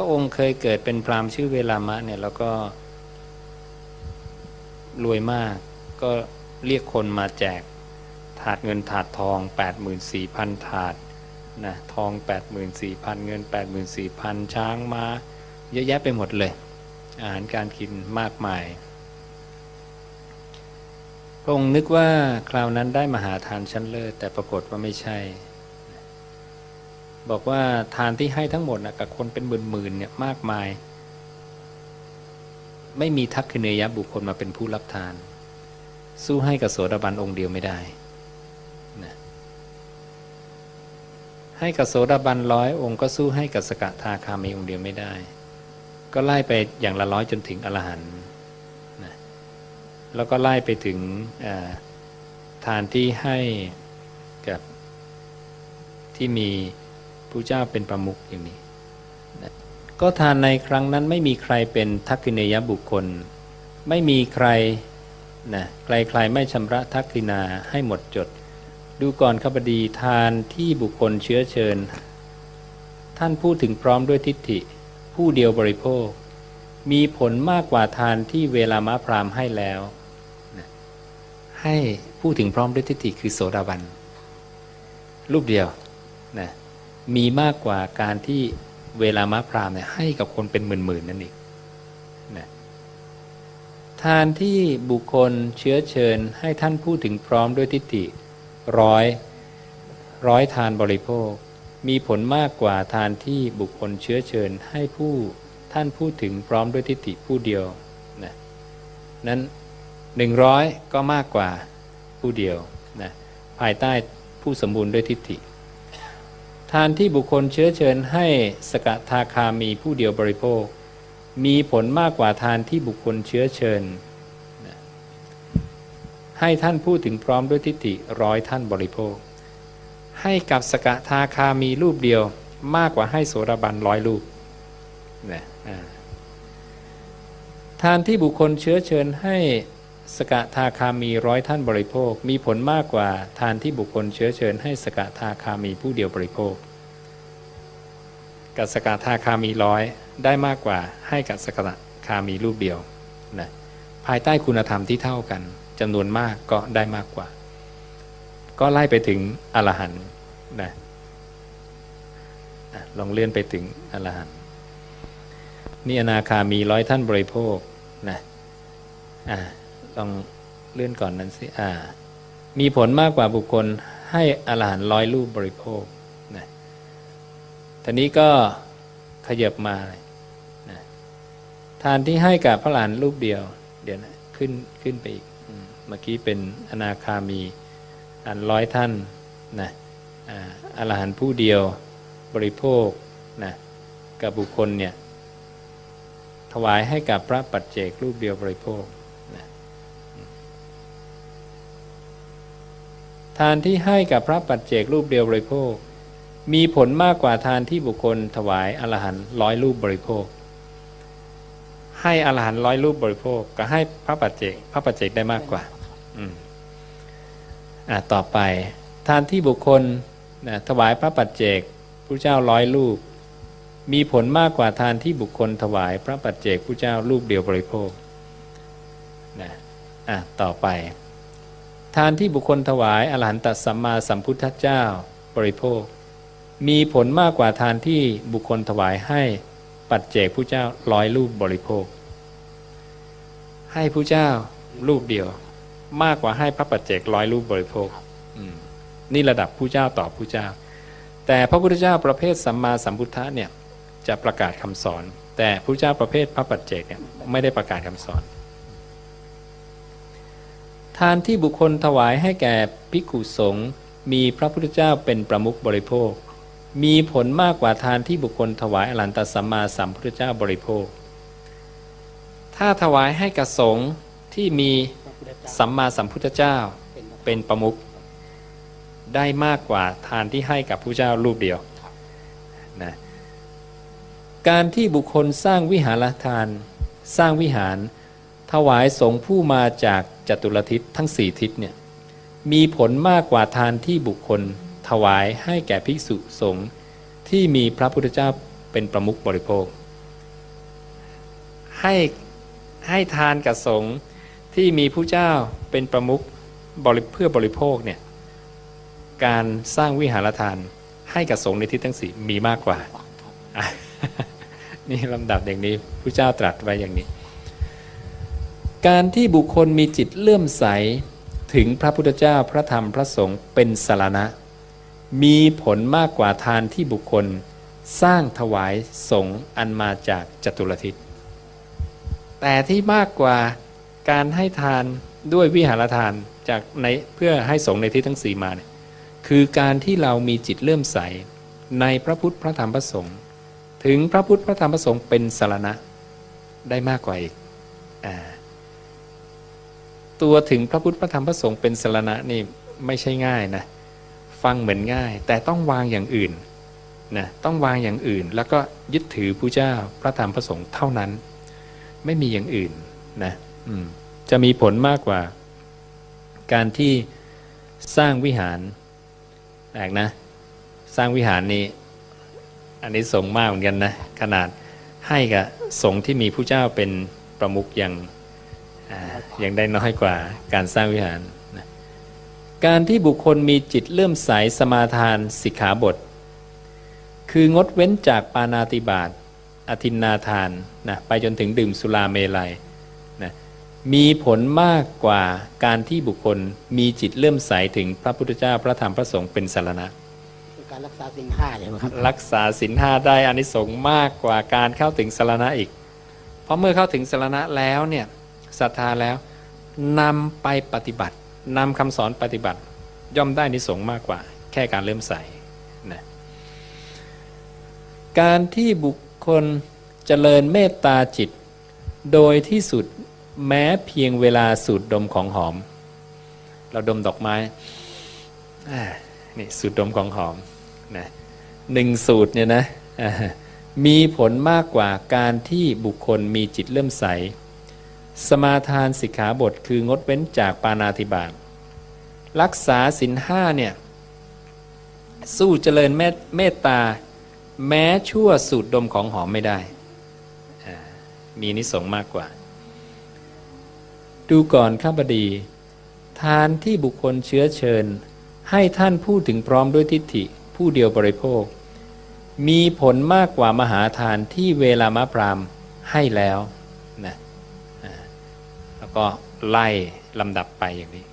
พระองค์เคยเกิดเป็นพราหมณ์ชื่อเวลามะเนี่ยแล้วก็รวยมากก็เรียกคนมาแจกถาดเงินถาดทอง 84,000 ถาดนะทอง 84,000 เงิน 84,000 ช้างมาเยอะแยะไปหมดเลย อาหารการกินมากมายพระองค์นึกว่าคราวนั้นได้มหาทานชั้นเลิศแต่ปรากฏว่าไม่ใช่ บอกว่าทานที่ให้ทั้งหมดนะกับคนเป็นหมื่นๆเนี่ยมากมาย ไม่มีทักษิเนยบุคคลมาเป็นผู้รับทาน สู้ให้กับโสดาบันองค์เดียวไม่ได้นะให้กับโสดาบันร้อยองค์ก็สู้ให้กับสกทาคามีองค์เดียวไม่ได้ ก็ไล่ไปอย่างละร้อยจนถึงอรหันต์นะแล้วก็ไล่ไปถึงทานที่ให้กับที่มี ผู้เจ้าเป็นประมุขอย่างนี้นะก็ทานในครั้งนั้นไม่มีใครเป็นทักษิเนยบุคคล ไม่มีใครนะใครๆไม่ชำระทักษินาให้หมดจด ดูก่อนข้าพดีทานที่บุคคลเชื้อเชิญ ท่านพูดถึงพร้อมด้วยทิฏฐิ ผู้เดียวบริโภค มีผลมากกว่าทานที่เวลามะพรามให้แล้วให้พูดถึงพร้อมด้วยทิฏฐิคือโสดาบันรูปเดียวนะ มีมากกว่าการที่เวลามะพรามเนี่ยให้กับคนเป็นหมื่นๆนั่นเองนะทานที่บุคคลเชื้อเชิญให้ท่านพูดถึงพร้อมด้วยทิฏฐิร้อยร้อยทานบริโภค มีผลมากกว่าทานที่บุคคลเชื้อเชิญให้ผู้ท่านพูดถึงพร้อมด้วยทิฏฐิผู้เดียวนะนั้นหนึ่งร้อยก็มากกว่าผู้เดียวนะภายใต้ผู้สมบูรณ์ด้วยทิฏฐิ ทานที่บุคคลเชื้อเชิญให้สกทาคามีผู้เดียวบริโภค มีผลมากกว่าทานที่บุคคลเชื้อเชิญ ให้ท่านพูดถึงพร้อมด้วยทิฏฐิร้อยท่านบริโภค ให้กับสกทาคามีรูปเดียวมากกว่าให้โสดาบันร้อยรูปนะทานที่บุคคลเชื้อเชิญให้ สกทาคามีร้อยท่านบริโภค มีผลมากกว่าทานที่บุคคลเชื้อเชิญให้สกทาคามีผู้เดียวบริโภค กับสกทาคามีร้อยได้มากกว่าให้กับสกทาคามีรูปเดียวนะภายใต้คุณธรรมที่เท่ากันจำนวนมากก็ได้มากกว่า ก็ไล่ไปถึงอรหันต์นะอะลองเลื่อนไปถึงอรหันต์นี่อนาคามีร้อยท่านบริโภคนะอ่า ลองเลื่อนก่อนนั้นสิอ่า มีผลมากกว่าบุคคลให้อรหันร้อยรูปบริโภคนะทีนี้ก็ขยับมาเลยนะทานที่ให้กับพระหลานรูปเดียว เดี๋ยวนะขึ้นขึ้นไปอีกเมื่อกี้เป็นอนาคามีอันร้อยท่านนะอ่าอรหันต์ผู้เดียวบริโภคนะกับบุคคลเนี่ยถวายให้กับพระปัจเจกรูปเดียวบริโภคนะ ทานที่ให้กับพระปัจเจกรูปเดียวบริโภค มีผลมากกว่าทานที่บุคคลถวายอรหันต์ร้อยรูปบริโภค ให้อรหันต์ร้อยรูปบริโภคก็ให้พระปัจเจกพระปัจเจกได้มากกว่าอ่าต่อไปทานที่บุคคลนะถวายพระปัจเจกผู้เจ้าร้อยรูป มีผลมากกว่าทานที่บุคคลถวายพระปัจเจกผู้เจ้ารูปเดียวบริโภคนะอะต่อไป ทานที่บุคคลถวายอรหันตสัมมาสัมพุทธเจ้าบริโภค มีผลมากกว่าทานที่บุคคลถวายให้ปัจเจกผู้เจ้าร้อยรูปบริโภค ให้ผู้เจ้ารูปเดียว มากกว่าให้พระปัจเจกร้อยรูปบริโภคนี่ระดับผู้เจ้าต่อผู้เจ้า แต่พระพุทธเจ้าประเภทสัมมาสัมพุทธะเนี่ยจะประกาศคำสอน แต่ผู้เจ้าประเภทพระปัจเจกเนี่ยไม่ได้ประกาศคำสอน ทานที่บุคคลถวายให้แก่ภิกขุสงฆ์มีพระพุทธเจ้าเป็นประมุขบริโภค มีผลมากกว่าทานที่บุคคลถวายอรันตสัมมาสัมพุทธเจ้าบริโภค ถ้าถวายให้กับสงฆ์ที่มีสัมมาสัมพุทธเจ้าเป็นประมุขได้มากกว่าทานที่ให้กับผู้เจ้ารูปเดียวนะการที่บุคคลสร้างวิหารทาน สร้างวิหาร ถวายสงฆ์ผู้มาจากจตุรทิศทั้งสี่ทิศเนี่ยมีผลมากกว่าทานที่บุคคลถวายให้แก่ภิกษุสงฆ์ที่มีพระพุทธเจ้าเป็นประมุขบริโภค ให้ให้ทานกับสงฆ์ที่มีผู้เจ้าเป็นประมุขบริเพื่อบริโภคเนี่ยการสร้างวิหารทานให้กับสงฆ์ในทิศทั้งสี่มีมากกว่า นี่ลำดับอย่างนี้ผู้เจ้าตรัสไว้อย่างนี้ การที่บุคคลมีจิตเลื่อมใสถึงพระพุทธเจ้าพระธรรมพระสงฆ์เป็นสารณะ มีผลมากกว่าทานที่บุคคลสร้างถวายสงฆ์อันมาจากจตุรทิศ แต่ที่มากกว่าการให้ทานด้วยวิหารทานจากในเพื่อให้สงฆ์ในที่ทั้งสี่มาเนี่ยคือการที่เรามีจิตเลื่อมใสในพระพุทธพระธรรมพระสงฆ์ถึงพระพุทธพระธรรมพระสงฆ์เป็นสารณะได้มากกว่าอีกอ่า ตัวถึงพระพุทธพระธรรมพระสงฆ์เป็นสารณะนี่ไม่ใช่ง่ายนะฟังเหมือนง่าย แต่ต้องวางอย่างอื่นนะต้องวางอย่างอื่น แล้วก็ยึดถือผู้เจ้าพระธรรมพระสงฆ์เท่านั้น ไม่มีอย่างอื่นนะจะมีผลมากกว่า การที่สร้างวิหารแปลกนะ สร้างวิหารนี้ อันนี้สงมากเหมือนกันนะขนาดให้กับสงฆ์ที่มีผู้เจ้าเป็นประมุขอย่าง ยังได้น้อยกว่าการสร้างวิหารนะการที่บุคคลมีจิตเลื่อมใสสมาทานสิกขาบท คืองดเว้นจากปานาติบาตอทินนาทานนะไปจนถึงดื่มสุราเมลัยนะมีผลมากกว่าการที่บุคคลมีจิตเลื่อมใสถึงพระพุทธเจ้าพระธรรมพระสงฆ์เป็นสารณะคือการรักษาสิ่งห้าใช่ไหมครับรักษาศีลห้าได้อานิสงส์มากกว่าการเข้าถึงสารณะอีก เพราะเมื่อเข้าถึงสารณะแล้วเนี่ย ศรัทธาแล้วนำไปปฏิบัตินำคำสอนปฏิบัติย่อมได้นิสงส์มากกว่า แค่การเริ่มใส่นะการที่บุคคลเจริญเมตตาจิต โดยที่สุดแม้เพียงเวลาสูดดมของหอม เราดมดอกไม้นี่สูดดมของหอมนะหนึ่งสูตรเนี่ยนะมีผลมากกว่าการที่บุคคลมีจิตเลื่มใส สมาทานสิกขาบทคืองดเว้นจากปานาธิบาตรักษาสินห้าเนี่ย สู้เจริญเมตตา แม้ชั่วสูตรดมของหอมไม่ได้ มีนิสงมากกว่า ดูก่อนข้าบดี ทานที่บุคคลเชื้อเชิญ ให้ท่านพูดถึงพร้อมด้วยทิฏฐิผู้เดียวบริโภค มีผลมากกว่ามหาทานที่เวลามะพรามให้แล้ว ก็ไล่ลำดับไปอย่างนี้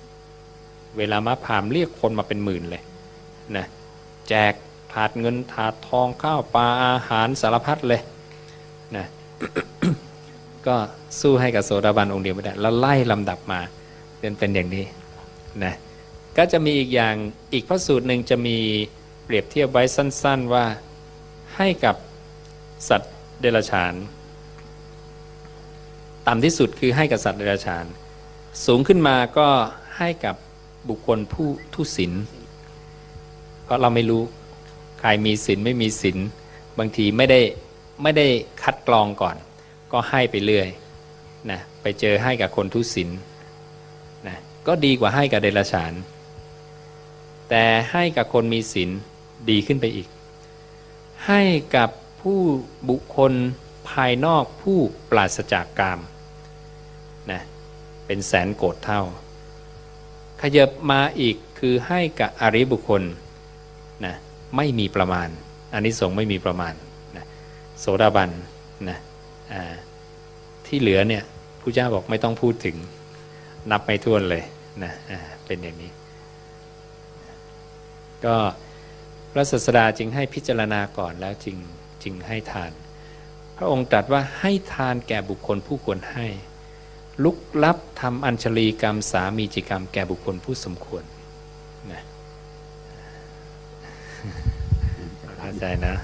เวลามะพามเรียกคนมาเป็นหมื่นเลยนะแจกถาดเงินถาดทองข้าวปลาอาหารสารพัดเลยนะก็สู้ให้กับโสดาบันองค์เดียวไม่ได้แล้วไล่ลำดับมาเป็นเป็นอย่างนี้นะก็จะมีอีกอย่างอีกพระสูตรหนึ่งจะมีเปรียบเทียบไว้สั้น ๆว่าให้กับสัตว์เดรัจฉาน ต่ำที่สุดคือให้กับสัตว์เดรัจฉาน สูงขึ้นมาก็ให้กับบุคคลผู้ทุศีลเพราะเราไม่รู้ใครมีศีลไม่มีศีลบางทีไม่ได้ไม่ได้คัดกรองก่อน ก็ให้ไปเรื่อยนะไปเจอให้กับคนทุศีลนะก็ดีกว่าให้กับเดรัจฉาน แต่ให้กับคนมีศีลดีขึ้นไปอีก ให้กับผู้บุคคลภายนอกผู้ปราศจากกาม นะเป็นแสนโกดเท่า ขยับมาอีกคือให้กับอริบุคคลนะไม่มีประมาณอันนี้สงไม่มีประมาณนะโสดาบันนะที่เหลือเนี่ยผู้เจ้าบอกไม่ต้องพูดถึงนับไม่ถ้วนเลยนะเป็นอย่างนี้ ก็พระศาสดาจึงให้พิจารณาก่อนแล้วจึงจึงให้ทาน พระองค์ตรัสว่าให้ทานแก่บุคคลผู้ควรให้ ลุกลับทำอัญชลีกรรมสามีจิกรรม แก่บุคคลผู้สมควรนะเข้าใจนะ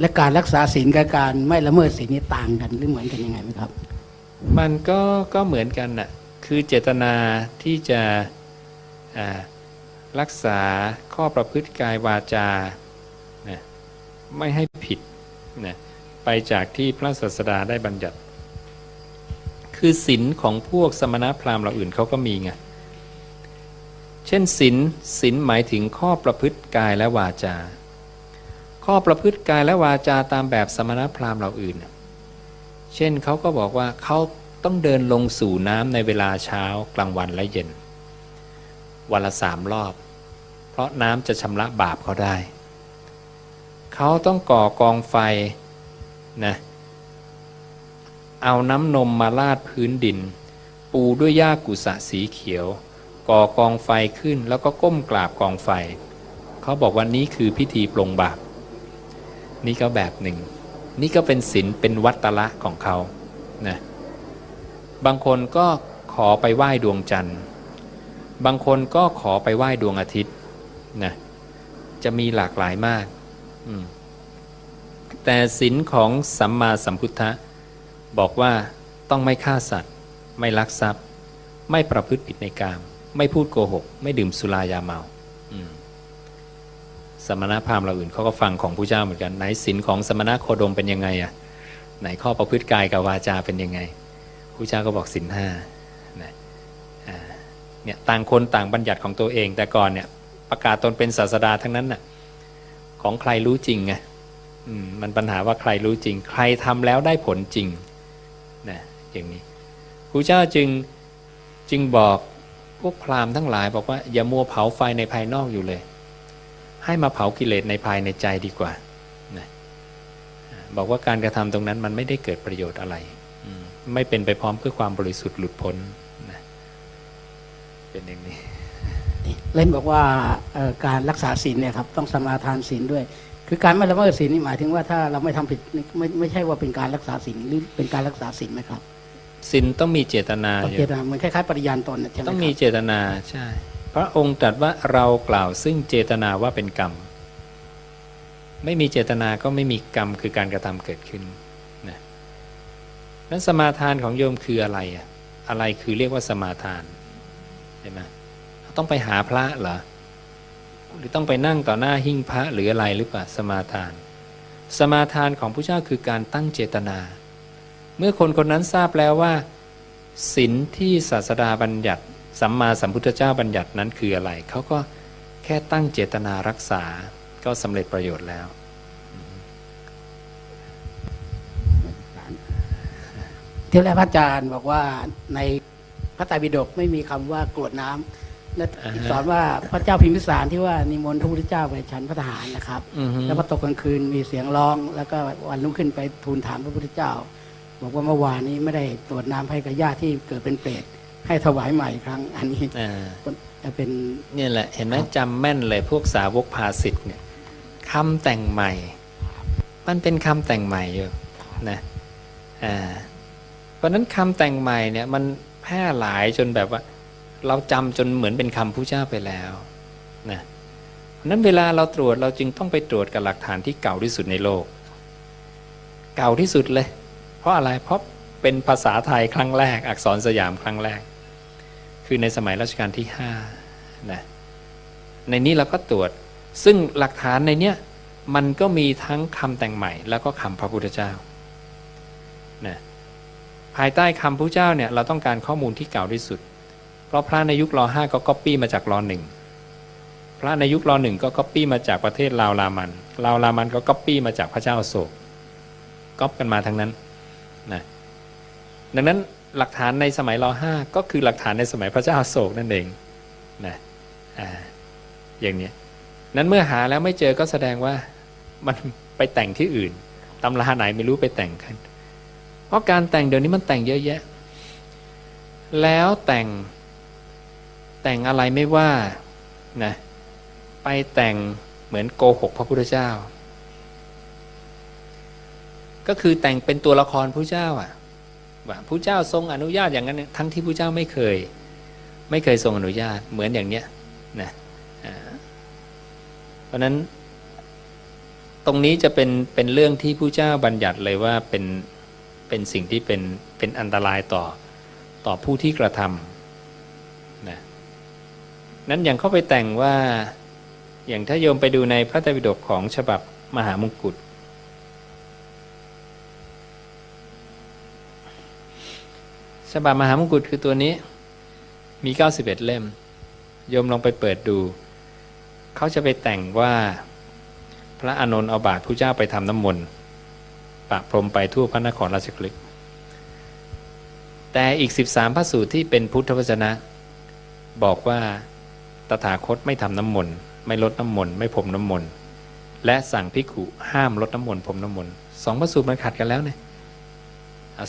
และการรักษาศีลกับการไม่ละเมิดศีลนี่ต่างกันหรือเหมือนกันยังไงไหมครับ มันก็ก็เหมือนกันน่ะคือเจตนาที่จะอ่ารักษาข้อประพฤติกายวาจานะไม่ให้ผิดนะไปจากที่พระศาสดาได้บัญญัติ คือศีลของพวกสมณพราหมณ์เราอื่นเขาก็มีไง เช่นศีลศีลหมายถึงข้อประพฤติกายและวาจา ข้อประพฤติกายและวาจาตามแบบสมณพราหมณ์เราอื่น เช่นเขาก็บอกว่าเขาต้องเดินลงสู่น้ำในเวลาเช้ากลางวันและเย็น วันละสามรอบ เพราะน้ำจะชำระบาปเขาได้ เขาต้องก่อกองไฟนะ เอาน้ำนมมาลาดพื้นดิน ปูด้วยหญ้ากุสะสีเขียว ก่อกองไฟขึ้นแล้วก็ก้มกราบกองไฟ เขาบอกว่านี้คือพิธีปลงบาปนี่ก็แบบหนึ่ง นี่ก็เป็นศีลเป็นวัตละของเขานะบางคนก็ขอไปไหว้ดวงจันทร์ บางคนก็ขอไปไหว้ดวงอาทิตย์นะจะมีหลากหลายมาก แต่ศีลของสัมมาสัมพุทธะ บอกว่าต้องไม่ฆ่าสัตว์ ไม่ลักทรัพย์ ไม่ประพฤติผิดในกาม ไม่พูดโกหก ไม่ดื่มสุรายาเมาสมณพราหมณ์เราอื่นเขาก็ฟังของผู้เจ้าเหมือนกันไหนศีลของสมณโคดมเป็นยังไงอะไหนข้อประพฤติกายกับวาจาเป็นยังไงผู้เจ้าก็บอกศีลห้าเนี่ยต่างคนต่างบัญญัติของตัวเอง แต่ก่อนเนี่ยประกาศตนเป็นศาสดาทั้งนั้นน่ะของใครรู้จริงไงมันปัญหาว่าใครรู้จริง ใครทำแล้วได้ผลจริง อย่างนี้ผู้เจ้าจึงจึงบอกพวกพราหมณ์ทั้งหลายบอกว่าอย่ามัวเผาไฟในภายนอกอยู่เลย ให้มาเผากิเลสในภายในใจดีกว่านะบอกว่าการกระทำตรงนั้นมันไม่ได้เกิดประโยชน์อะไรอไม่เป็นไปพร้อมเพื่อความบริสุทธิ์หลุดพ้นนะเป็นอย่างนี้เล่นบอกว่าการรักษาศีลเนี่ยครับต้องสมาทานศีลด้วย คือการไม่ละเมิดศีลนี่หมายถึงว่าถ้าเราไม่ทำผิดไม่ไม่ใช่ว่าเป็นการรักษาศีลหรือเป็นการรักษาศีลไหมครับ สินต้องมีเจตนาต้องอยู่เจตนาเหมือนคล้ายๆปริญาณตนน่ะใช่ไหมต้องคมีรับเจตนาใช่ พระองค์ตรัสว่าเรากล่าวซึ่งเจตนาว่าเป็นกรรม ไม่มีเจตนาก็ไม่มีกรรมคือการกระทำเกิดขึ้นนะนั้นสมาทานของโยมคืออะไรอะอะไรคือเรียกว่าสมาทานเห็นไหมต้องไปหาพระเหรอหรือต้องไปนั่งต่อหน้าหิ้งพระหรืออะไรหรือเปล่าสมาทาน สมาทานของพระเจ้าคือการตั้งเจตนา เมื่อคนคนนั้นทราบแล้วว่าศีลที่ศาสดาบัญญัติ สัมมาสัมพุทธเจ้าบัญญัตินั้นคืออะไร เขาก็แค่ตั้งเจตนารักษาก็สำเร็จประโยชน์แล้วที่แรกพระอาจารย์บอกว่าในพระไตรปิฎกไม่มีคำว่ากรวดน้ำและอ่าฮะสอนว่าพระเจ้าพิมพิสารที่ว่านิมนต์พระพุทธเจ้าไปฉันพระทหารนะครับ อือฮึ แล้วพอตกกลางคืนมีเสียงร้อง แล้วก็วันรุ่งขึ้นไปทูลถามพระพุทธเจ้า บอกว่าเมื่อวานนี้ไม่ได้ตรวจน้ำให้กับญาติที่เกิดเป็นเปรตให้ถวายใหม่อีกครั้ง อันนี้อ่าจะเป็นเนี่ยแหละ เห็นไหมจำแม่นเลยพวกสาวกภาสิทธ์เนี่ยคำแต่งใหม่ มันเป็นคำแต่งใหม่อยู่นะอ่าเพราะฉะนั้นคำแต่งใหม่เนี่ยมันแพร่หลายจนแบบว่า เราจำจนเหมือนเป็นคำผู้เจ้าไปแล้วนะเพราะฉะนั้นเวลาเราตรวจเราจึงต้องไปตรวจกับหลักฐานที่เก่าที่สุดในโลก เก่าที่สุดเลย เพราะอะไรเพราะเป็นภาษาไทยครั้งแรก อักษรสยามครั้งแรก คือในสมัยรัชกาลที่ห้านะในนี้เราก็ตรวจซึ่งหลักฐานในเนี้ยมันก็มีทั้งคำแต่งใหม่ แล้วก็คำพระพุทธเจ้านะภายใต้คำพระเจ้าเนี่ยเราต้องการข้อมูลที่เก่าที่สุด เพราะพระในยุครอห้าก็ก๊อปปี้มาจากรอหนึ่งพระในยุครอหนึ่งก็ก๊อปปี้มาจากประเทศลาวรามันลาวรามันก็ก๊อปปี้มาจากพระเจ้าโศกก๊อปกันมาทั้งนั้น นะดังนั้นหลักฐานในสมัยรอห้าก็คือหลักฐานในสมัยพระเจ้าโศกนั่นเองนะอ่าอย่างนี้นั้นเมื่อหาแล้วไม่เจอก็แสดงว่ามันไปแต่งที่อื่นตำราไหนไม่รู้ไปแต่งกันเพราะการแต่งเดี๋ยวนี้มันแต่งเยอะแยะ แล้วแต่งแต่งอะไรไม่ว่านะไปแต่งเหมือนโกหกพระพุทธเจ้า ก็คือแต่งเป็นตัวละครพระเจ้าอะว่าพระเจ้าทรงอนุญาตอย่างนั้น ทั้งที่พระเจ้าไม่เคย ไม่เคยทรงอนุญาตเหมือนอย่างเนี้ยนะเพราะฉะนั้นตรงนี้จะเป็นเป็นเรื่องที่ผู้เจ้าบัญญัติเลยว่าเป็นเป็นสิ่งที่เป็นเป็นอันตรายต่อต่อผู้ที่กระทำนะนั้นอย่างเข้าไปแต่งว่าอย่างถ้าโยมไปดูในพระไตรปิฎกของฉบับมหามงกุฎ ฉบับมหามงกุฎคือตัวนี้ มี 91 เล่ม โยมลองไปเปิดดู เขาจะไปแต่งว่าพระอานนท์เอาบาตรผู้เจ้าไปทำน้ำมนต์ปะพรมไปทั่วพระนครราชกฤห์แต่อีก 13 พระสูตรที่เป็นพุทธวจนะ บอกว่าตถาคตไม่ทำน้ำมนต์ไม่ลดน้ำมนต์ไม่พรมน้ำมนต์และสั่งภิกุห้ามลดน้ำมนต์พรมน้ำมนต์สองพระสูตรมันขัดกันแล้วเนี่ย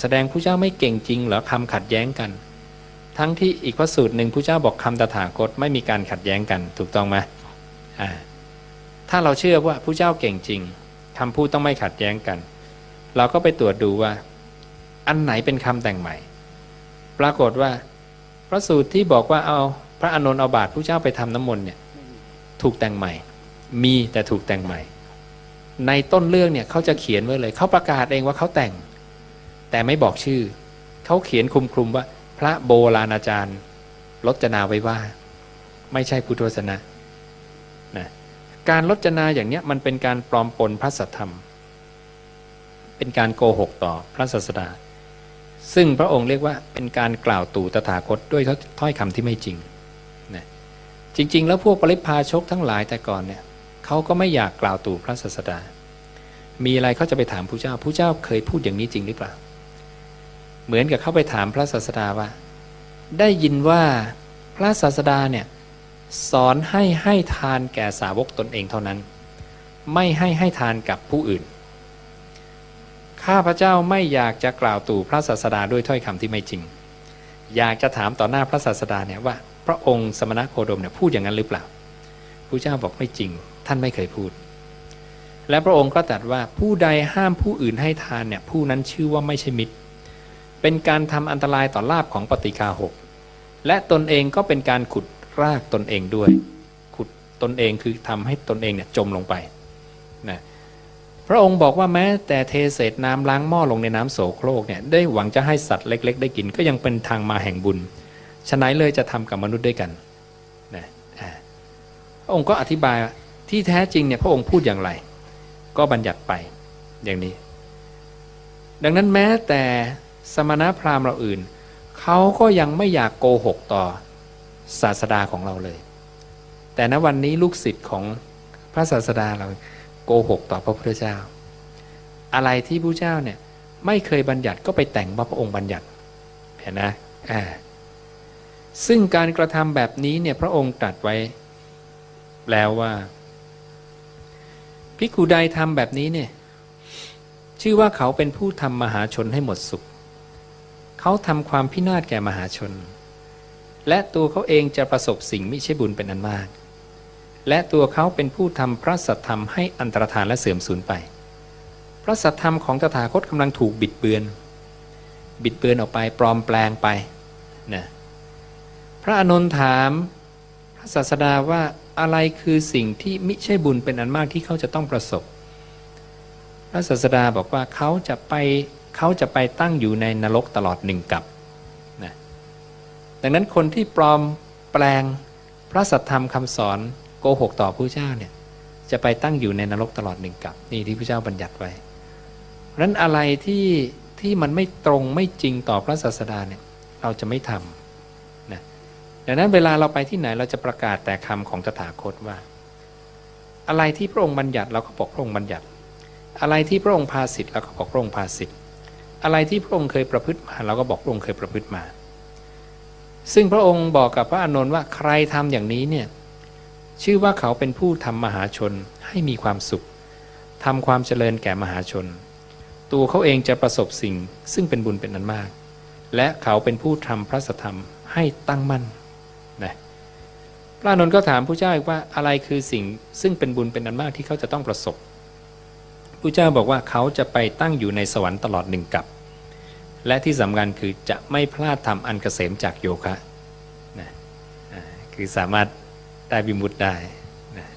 แสดงผู้เจ้าไม่เก่งจริงเหรอคำขัดแย้งกัน ทั้งที่อีกพระสูตรหนึ่งผู้เจ้าบอกคำตถาคตไม่มีการขัดแย้งกัน ถูกต้องไหมถ้าเราเชื่อว่าผู้เจ้าเก่งจริงคำพูดต้องไม่ขัดแย้งกัน เราก็ไปตรวจดูว่า อันไหนเป็นคำแต่งใหม่ ปรากฏว่า พระสูตรที่บอกว่าเอาพระอานนท์เอาบาตรผู้เจ้าไปทำน้ำมนต์เนี่ย ถูกแต่งใหม่ มีแต่ถูกแต่งใหม่ ในต้นเรื่องเนี่ยเขาจะเขียนไว้เลยเขาประกาศเองว่าเขาแต่ง แต่ไม่บอกชื่อ เขาเขียนคลุมคลุมๆว่า พระโบราณอาจารย์รจนาไว้ว่า ไม่ใช่พุทธวจนะนะการรจนาอย่างเนี้ยมันเป็นการปลอมปนพระสัทธรรม เป็นการโกหกต่อพระศาสดา ซึ่งพระองค์เรียกว่าเป็นการกล่าวตู่ตถาคตด้วยถ้อยคำที่ไม่จริงนะจริง ๆ แล้วพวกปริพาชกทั้งหลายแต่ก่อนเนี่ยเขาก็ไม่อยากกล่าวตู่พระศาสดา มีอะไรเขาจะไปถามผู้เจ้าผู้เจ้าเคยพูดอย่างนี้จริงหรือเปล่า เหมือนกับเข้าไปถามพระศาสดาว่า ได้ยินว่าพระศาสดาเนี่ยสอนให้ให้ทานแก่สาวกตนเองเท่านั้น ไม่ให้ให้ทานกับผู้อื่น ข้าพระเจ้าไม่อยากจะกล่าวตู่พระศาสดาด้วยถ้อยคำที่ไม่จริง อยากจะถามต่อหน้าพระศาสดาเนี่ยว่า พระองค์สมณโคดมเนี่ยพูดอย่างนั้นหรือเปล่าพระเจ้าบอกไม่จริง ท่านไม่เคยพูด และพระองค์ก็ตรัสว่าผู้ใดห้ามผู้อื่นให้ทานเนี่ยผู้นั้นชื่อว่าไม่ใช่มิตร เป็นการทำอันตรายต่อลาบของปฏิคาหกและตนเองก็เป็นการขุดรากตนเองด้วย ขุดตนเองคือทำให้ตนเองเนี่ยจมลงไปนะพระองค์บอกว่าแม้แต่เทเศษน้ำล้างหม้อลงในน้ำโสโครกเนี่ยได้หวังจะให้สัตว์เล็ก ๆ ได้กินก็ยังเป็นทางมาแห่งบุญฉะนั้นเลยจะทำกับมนุษย์ด้วยกันนะพระองค์ก็อธิบายที่แท้จริงเนี่ยพระองค์พูดอย่างไร ก็บัญญัติไปอย่างนี้ ดังนั้นแม้แต่ สมณพราหมณ์เราอื่น เขาก็ยังไม่อยากโกหกต่อศาสดาของเราเลย แต่ณวันนี้ลูกศิษย์ของพระศาสดาเราโกหกต่อพระพุทธเจ้า อะไรที่พระเจ้าเนี่ยไม่เคยบัญญัติก็ไปแต่งว่าพระองค์บัญญัติเห็นนะอ่าซึ่งการกระทำแบบนี้เนี่ยพระองค์ตรัสไว้ แล้วว่าภิกขุใดทำแบบนี้เนี่ยชื่อว่าเขาเป็นผู้ทำมหาชนให้หมดสุข เขาทำความพินาศแก่มหาชน และตัวเขาเองจะประสบสิ่งมิใช่บุญเป็นอันมาก และตัวเขาเป็นผู้ทำพระสัทธรรมให้อันตรธานและเสื่อมสูญไป พระสัทธรรมของตถาคตกำลังถูกบิดเบือน บิดเบือนออกไปปลอมแปลงไปนะพระอานนถามพระศาสดาว่าอะไรคือสิ่งที่มิใช่บุญเป็นอันมากที่เขาจะต้องประสบ พระศาสดาบอกว่าเขาจะไป เขาจะไปตั้งอยู่ในนรกตลอดหนึ่งกับนะดังนั้นคนที่ปลอมแปลงพระสัทธรรมคำสอนโกหกต่อผู้เจ้าเนี่ยจะไปตั้งอยู่ในนรกตลอดหนึ่งกับนี่ที่พระเจ้าบัญญัติไว้เพราะนั้นอะไรที่ที่มันไม่ตรงไม่จริงต่อพระศาสดาเนี่ยเราจะไม่ทำนะดังนั้นเวลาเราไปที่ไหนเราจะประกาศแต่คำของตถาคตว่า อะไรที่พระองค์บัญญัติเราก็บอกพระองค์บัญญัติ อะไรที่พระองค์พาสิทธิ์เราก็บอกพระองค์พาสิทธิ์ อะไรที่พระองค์เคยประพฤติมาเราก็บอกพระองค์เคยประพฤติมา ซึ่งพระองค์บอกกับพระอานนท์ว่าใครทำอย่างนี้เนี่ยชื่อว่าเขาเป็นผู้ทำมหาชนให้มีความสุขทำความเจริญแก่มหาชน ตัวเขาเองจะประสบสิ่งซึ่งเป็นบุญเป็นอันมาก และเขาเป็นผู้ทำพระสธรรมให้ตั้งมั่นนะพระอานนท์ก็ถามผู้เจ้าอีกว่าอะไรคือสิ่งซึ่งเป็นบุญเป็นอันมากที่เขาจะต้องประสบผู้เจ้าบอกว่าเขาจะไปตั้งอยู่ในสวรรค์ตลอดหนึ่งกับ และที่สำคัญคือจะไม่พลาดทำอันเกษมจากโยคะนะคือสามารถได้วิมุตได้นะ